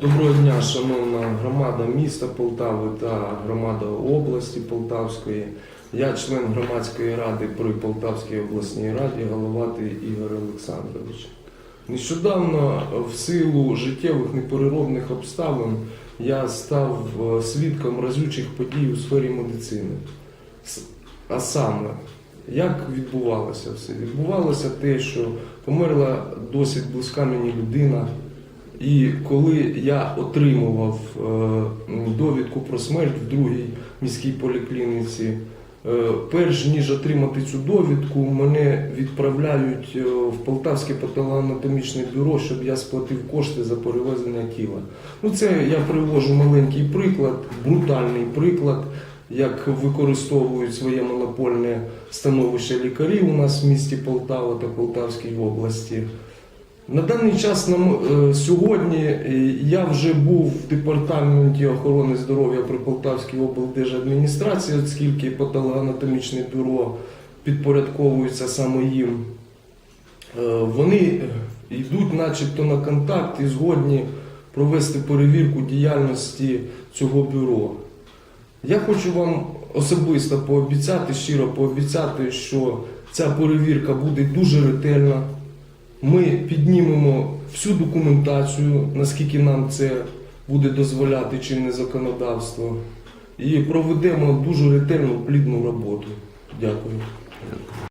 Доброго дня, шановна громада міста Полтави та громада області Полтавської. Я член громадської ради при Полтавській обласній раді Головатий Ігор Олександрович. Нещодавно в силу життєвих непереробних обставин я став е, свідком разючих подій у сфері медицини. А саме, як відбувалося все? Відбувалося те, що померла досить близька мені людина. І коли я отримував е, довідку про смерть в другій міській поліклініці, е, перш ніж отримати цю довідку, мене відправляють е, в Полтавське патологоанатомічне бюро, щоб я сплатив кошти за перевезення тіла. Ну, це я привожу маленький приклад, брутальний приклад, як використовують своє монопольне становище лікарі у нас в місті Полтава та Полтавській області. На даний час нам е, сьогодні е, я вже був в департаменті охорони здоров'я при Полтавській облдержадміністрації, оскільки патологоанатомічне бюро підпорядковується саме їм. Е, Вони йдуть, начебто, на контакт і згодні провести перевірку діяльності цього бюро. Я хочу вам особисто пообіцяти, щиро пообіцяти, що ця перевірка буде дуже ретельна. Ми піднімемо всю документацію, наскільки нам це буде дозволяти чинне законодавство, і проведемо дуже ретельну плідну роботу. Дякую.